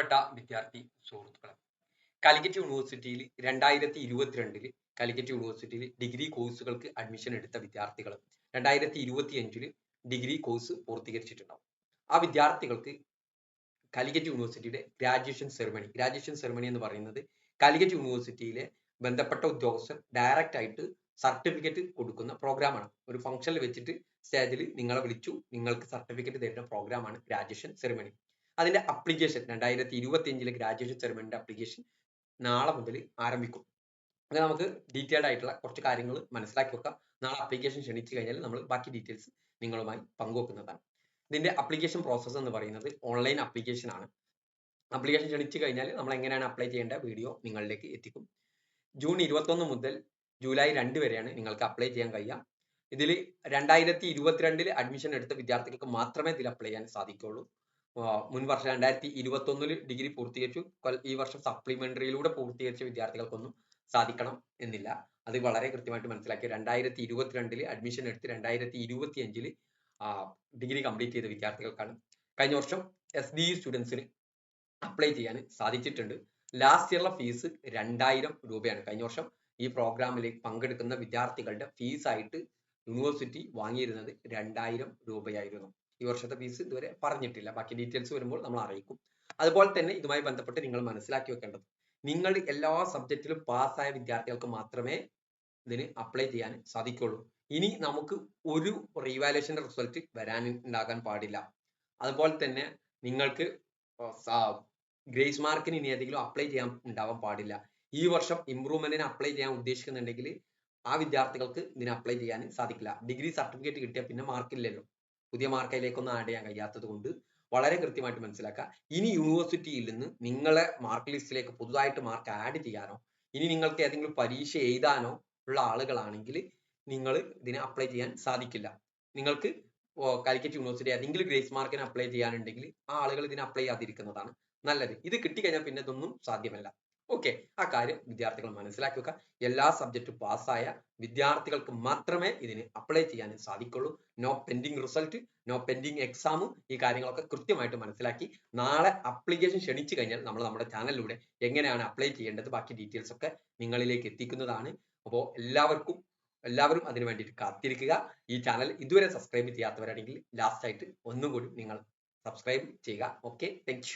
പ്രിയപ്പെട്ട വിദ്യാർത്ഥി സുഹൃത്തുക്കളെ കാലിക്കറ്റ് യൂണിവേഴ്സിറ്റിയിൽ രണ്ടായിരത്തി ഇരുപത്തിരണ്ടിൽ കാലിക്കറ്റ് യൂണിവേഴ്സിറ്റിയിൽ ഡിഗ്രി കോഴ്സുകൾക്ക് അഡ്മിഷൻ എടുത്ത വിദ്യാർത്ഥികൾ രണ്ടായിരത്തി ഇരുപത്തി അഞ്ചിൽ ഡിഗ്രി കോഴ്സ് പൂർത്തീകരിച്ചിട്ടുണ്ടാവും. ആ വിദ്യാർത്ഥികൾക്ക് കാലിക്കറ്റ് യൂണിവേഴ്സിറ്റിയുടെ ഗ്രാജുവേഷൻ സെറിമണി ഗ്രാജുവേഷൻ സെറിമണി എന്ന് പറയുന്നത് കാലിക്കറ്റ് യൂണിവേഴ്സിറ്റിയിലെ ബന്ധപ്പെട്ട ഉദ്യോഗസ്ഥർ ഡയറക്റ്റ് ആയിട്ട് സർട്ടിഫിക്കറ്റ് കൊടുക്കുന്ന പ്രോഗ്രാമാണ് ഒരു ഫംഗ്ഷനിൽ വെച്ചിട്ട് സ്റ്റേജിൽ നിങ്ങളെ വിളിച്ചു നിങ്ങൾക്ക് സർട്ടിഫിക്കറ്റ് തരുന്ന പ്രോഗ്രാമാണ് ഗ്രാജുവേഷൻ സെറിമണി അതിന്റെ അപ്ലിക്കേഷൻ രണ്ടായിരത്തി ഇരുപത്തി അഞ്ചിലെ ഗ്രാജുവേഷൻ സെറിമണിന്റെ അപ്ലിക്കേഷൻ നാളെ മുതൽ ആരംഭിക്കും. അങ്ങനെ നമുക്ക് ഡീറ്റെയിൽഡ് ആയിട്ടുള്ള കുറച്ച് കാര്യങ്ങൾ മനസ്സിലാക്കി വെക്കാം. നാളെ അപ്ലിക്കേഷൻ ക്ഷണിച്ചു കഴിഞ്ഞാൽ നമ്മൾ ബാക്കി ഡീറ്റെയിൽസ് നിങ്ങളുമായി പങ്കുവെക്കുന്നതാണ്. ഇതിന്റെ അപ്ലിക്കേഷൻ പ്രോസസ്സ് എന്ന് പറയുന്നത് ഓൺലൈൻ അപ്ലിക്കേഷൻ ആണ്. അപ്ലിക്കേഷൻ ക്ഷണിച്ചു കഴിഞ്ഞാൽ നമ്മൾ എങ്ങനെയാണ് അപ്ലൈ ചെയ്യേണ്ട വീഡിയോ നിങ്ങളിലേക്ക് എത്തിക്കും. ജൂൺ ഇരുപത്തൊന്ന് മുതൽ ജൂലൈ രണ്ട് വരെയാണ് നിങ്ങൾക്ക് അപ്ലൈ ചെയ്യാൻ കഴിയുക. ഇതിൽ രണ്ടായിരത്തി ഇരുപത്തിരണ്ടിൽ അഡ്മിഷൻ എടുത്ത വിദ്യാർത്ഥികൾക്ക് മാത്രമേ ഇതിൽ അപ്ലൈ ചെയ്യാൻ സാധിക്കുള്ളൂ മുൻ വർഷം രണ്ടായിരത്തി ഇരുപത്തി ഒന്നിൽ ഡിഗ്രി പൂർത്തീകരിച്ചു ഈ വർഷം സപ്ലിമെന്ററിയിലൂടെ പൂർത്തീകരിച്ച വിദ്യാർത്ഥികൾക്കൊന്നും സാധിക്കണം എന്നില്ല. അത് വളരെ കൃത്യമായിട്ട് മനസ്സിലാക്കി. രണ്ടായിരത്തി ഇരുപത്തിരണ്ടിൽ അഡ്മിഷൻ എടുത്ത് രണ്ടായിരത്തി ഇരുപത്തി അഞ്ചിൽ ഡിഗ്രി കംപ്ലീറ്റ് ചെയ്ത വിദ്യാർത്ഥികൾക്കാണ് കഴിഞ്ഞ വർഷം എസ് ഡി സ്റ്റുഡൻസിന് അപ്ലൈ ചെയ്യാൻ സാധിച്ചിട്ടുണ്ട്. ലാസ്റ്റ് ഇയറിലെ ഫീസ് രണ്ടായിരം രൂപയാണ്. കഴിഞ്ഞ വർഷം ഈ പ്രോഗ്രാമിലേക്ക് പങ്കെടുക്കുന്ന വിദ്യാർത്ഥികളുടെ ഫീസായിട്ട് യൂണിവേഴ്സിറ്റി വാങ്ങിയിരുന്നത് രണ്ടായിരം രൂപയായിരുന്നു. ഈ വർഷത്തെ ഫീസ് ഇതുവരെ പറഞ്ഞിട്ടില്ല. ബാക്കി ഡീറ്റെയിൽസ് വരുമ്പോൾ നമ്മൾ അറിയിക്കും. അതുപോലെ തന്നെ ഇതുമായി ബന്ധപ്പെട്ട് നിങ്ങൾ മനസ്സിലാക്കി വെക്കേണ്ടത്. നിങ്ങൾ എല്ലാ സബ്ജക്റ്റിലും പാസ്സായ വിദ്യാർത്ഥികൾക്ക് മാത്രമേ ഇതിന് അപ്ലൈ ചെയ്യാൻ സാധിക്കുള്ളൂ. ഇനി നമുക്ക് ഒരു റീവാലുവേഷന്റെ റിസൾട്ട് വരാൻ ഉണ്ടാകാൻ പാടില്ല. അതുപോലെ തന്നെ നിങ്ങൾക്ക് ഗ്രേസ് മാർക്കിന് ഇനി ഏതെങ്കിലും അപ്ലൈ ചെയ്യാൻ ഉണ്ടാവാൻ പാടില്ല. ഈ വർഷം ഇംപ്രൂവ്മെന്റിന് അപ്ലൈ ചെയ്യാൻ ഉദ്ദേശിക്കുന്നുണ്ടെങ്കിൽ ആ വിദ്യാർത്ഥികൾക്ക് ഇതിന് അപ്ലൈ ചെയ്യാൻ സാധിക്കില്ല. ഡിഗ്രി സർട്ടിഫിക്കറ്റ് കിട്ടിയാൽ പിന്നെ മാർക്കില്ലല്ലോ പുതിയ മാർക്കയിലേക്കൊന്നും ആഡ് ചെയ്യാൻ കഴിയാത്തത് കൊണ്ട് വളരെ കൃത്യമായിട്ട് മനസ്സിലാക്കുക. ഇനി യൂണിവേഴ്സിറ്റിയിൽ നിന്ന് നിങ്ങളെ മാർക്ക് ലിസ്റ്റിലേക്ക് പുതുതായിട്ട് മാർക്ക് ആഡ് ചെയ്യാനോ ഇനി നിങ്ങൾക്ക് ഏതെങ്കിലും പരീക്ഷ എഴുതാനോ ഉള്ള ആളുകളാണെങ്കിൽ നിങ്ങൾ ഇതിന് അപ്ലൈ ചെയ്യാൻ സാധിക്കില്ല. നിങ്ങൾക്ക് കാലിക്കറ്റ് യൂണിവേഴ്സിറ്റി ഏതെങ്കിലും ഗ്രേസ് മാർക്കിന് അപ്ലൈ ചെയ്യാനുണ്ടെങ്കിൽ ആ ആളുകൾ ഇതിന് അപ്ലൈ ചെയ്യാതിരിക്കുന്നതാണ് നല്ലത്. ഇത് കിട്ടിക്കഴിഞ്ഞാൽ പിന്നെ ഇതൊന്നും സാധ്യമല്ല. ഓക്കെ ആ കാര്യം വിദ്യാർത്ഥികൾ മനസ്സിലാക്കി വെക്കുക. എല്ലാ സബ്ജക്റ്റും പാസ്സായ വിദ്യാർത്ഥികൾക്ക് മാത്രമേ ഇതിന് അപ്ലൈ ചെയ്യാൻ സാധിക്കുള്ളൂ. No pending result no pending exam ഈ കാര്യങ്ങളൊക്കെ കൃത്യമായിട്ട് മനസ്സിലാക്കി നാളെ അപ്ലിക്കേഷൻ ക്ഷണിച്ചു കഴിഞ്ഞാൽ നമ്മൾ നമ്മുടെ ചാനലിലൂടെ എങ്ങനെയാണ് അപ്ലൈ ചെയ്യേണ്ടത് ബാക്കി ഡീറ്റെയിൽസ് ഒക്കെ നിങ്ങളിലേക്ക് എത്തിക്കുന്നതാണ്. അപ്പോൾ എല്ലാവർക്കും എല്ലാവരും അതിനു വേണ്ടിയിട്ട് കാത്തിരിക്കുക. ഈ ചാനൽ ഇതുവരെ സബ്സ്ക്രൈബ് ചെയ്യാത്തവരാണെങ്കിൽ ലാസ്റ്റ് ആയിട്ട് ഒന്നും കൂടി നിങ്ങൾ സബ്സ്ക്രൈബ് ചെയ്യുക. Okay thank